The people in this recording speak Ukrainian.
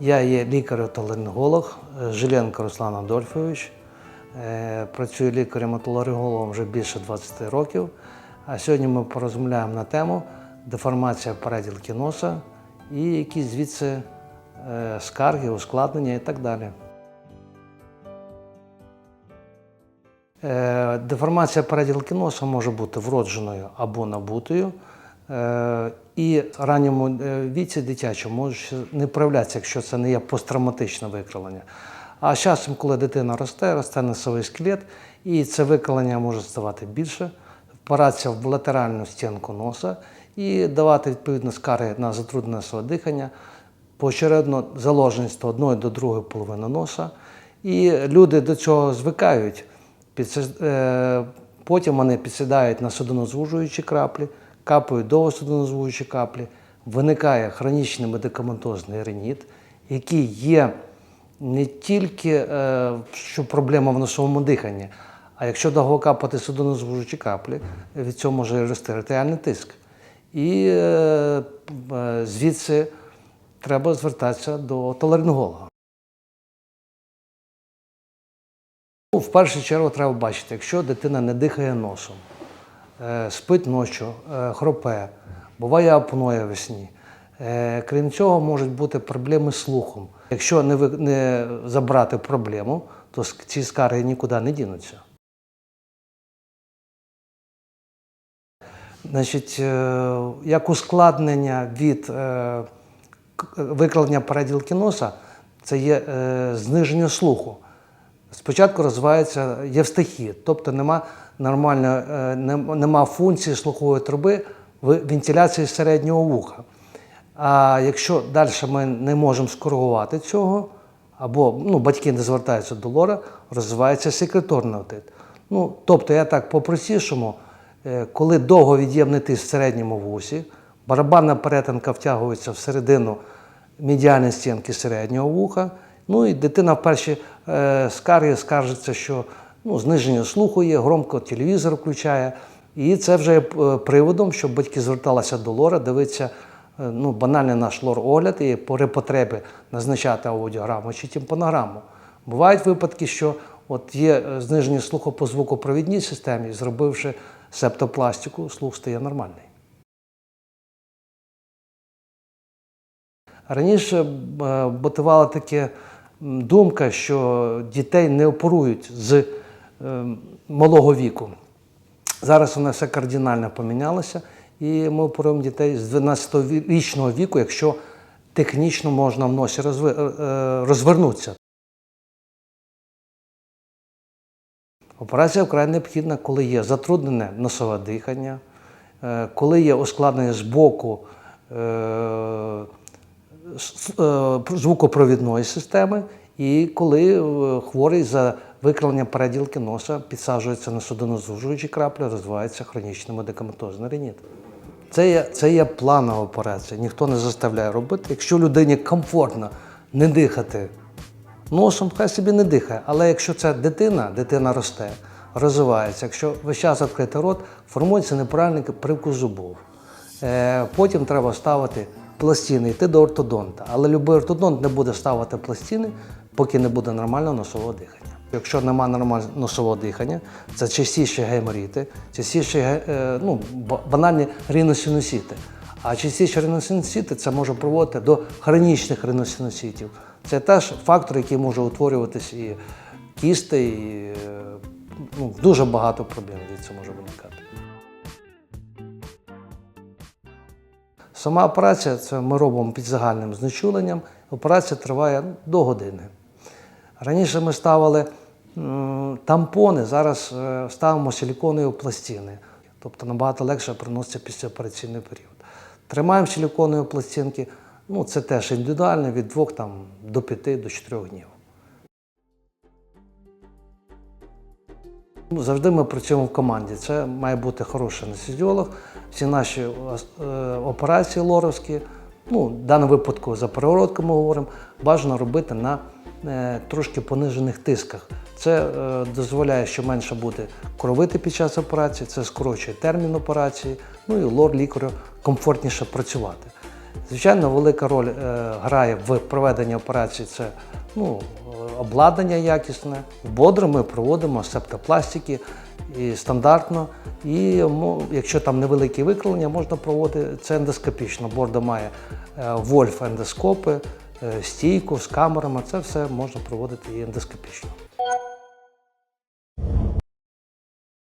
Я є лікар-отоларинголог Жиленко Руслан Адольфович. Е, Працюю лікарем-отоларингологом вже більше 20 років. А сьогодні ми порозмовляємо на тему деформація переділки носа і якісь звідси е, скарги, ускладнення і так далі. Е, Деформація переділки носа може бути вродженою або набутою. Е, І ранньому е, віці дитячому може не проявлятися, якщо це не є посттравматичне викривлення. А з часом, коли дитина росте, росте носовий скелет, і це викривлення може ставати більше, впиратися в латеральну стінку носа і давати відповідно скарги на затруднене носове дихання, поочередно заложеність одної до другої половини носа. І люди до цього звикають. Е, Потім вони підсідають на судинозвужуючі краплі, капають довгосудинозвужуючі каплі, виникає хронічний медикаментозний реніт, який є не тільки е, що проблема в носовому диханні, а якщо довго капати судинозвужуючі каплі, від цього може рости артеріальний тиск. І е, е, звідси треба звертатися до толеринголога. Ну, В першу чергу треба бачити, якщо дитина не дихає носом, спить ночі, е, хропе, буває апноя весні. Е, Крім цього, можуть бути проблеми з слухом. Якщо не, ви- не забрати проблему, то ці скарги нікуди не дінуться. Значить, е, як ускладнення від е, переділки носа, це є е, зниження слуху. Спочатку розвивається євстахія, тобто нема нормально, е, нема функції слухової труби в вентиляції середнього вуха. А якщо далі ми не можемо скоригувати цього, або ну, батьки не звертаються до лора, розвивається секреторний отит. Ну, тобто, я так по-простішому, е, коли довго від'ємний тиск в середньому вусі, барабанна перетинка втягується всередину медіальної стінки середнього вуха, ну і дитина в перші скарги скаржиться, що ну, зниження слуху є, громко телевізор включає. І це вже є е, приводом, щоб батьки зверталися до лора, дивитися е, ну, банальний наш лор-огляд і при потребі назначати аудіограму чи тимпанограму. Бувають випадки, що от є е, зниження слуху по звукопровідній системі, зробивши септопластику, слух стає нормальний. Раніше е, мотивувала таке думка, що дітей не оперують з е, малого віку. Зараз воно все кардинально помінялося, і ми оперуємо дітей з 12-річного віку, якщо технічно можна в носі е, е, розвернутися. Операція вкрай необхідна, коли є затруднене носове дихання, коли є ускладнення з боку звукопровідної системи, і коли е, хворий за викривлення переділки носа підсаджується на судинозвужуючі краплі, розвивається хронічний медикаментозний реніт. Це є, це є планова операція, ніхто не заставляє робити. Якщо людині комфортно не дихати носом, хай собі не дихає. Але якщо це дитина, дитина росте, розвивається, якщо весь час відкритий рот, формується неправильний привкус зубов. Е, Потім треба ставити пластини, йти до ортодонта. Але будь-який ортодонт не буде ставити пластини, поки не буде нормального носового дихання. Якщо немає нормального носового дихання, це частіше геморіти, частіше е, ну, банальні риносинусіти. А частіше риносинусіти це може приводити до хронічних риносинусітів. Це теж фактор, який може утворюватись і кісти, і е, ну, дуже багато проблем від цього може виникати. Сама операція це ми робимо під загальним знечуленням. Операція триває ну, до години. Раніше ми ставили тампони, зараз е, ставимо силіконові пластини. Тобто набагато легше приноситься післяопераційний період. Тримаємо силіконові пластинки, ну це теж індивідуально від 2 там, до 5 до 4 днів. Завжди ми працюємо в команді. Це має бути хороший анестезіолог. Всі наші е, операції лоровські, ну, в даному випадку за перегородку ми говоримо, бажано робити на е, трошки понижених тисках. Це е, дозволяє, що менше буде кровити під час операції, це скорочує термін операції, ну і лор лікарю комфортніше працювати. Звичайно, велика роль грає в проведенні операції це ну, обладнання якісне. Бодро ми проводимо септопластики і стандартно. І якщо там невеликі викривлення, можна проводити це ендоскопічно. Бордо має е, вольф ендоскопи, е, стійку з камерами. Це все можна проводити і ендоскопічно.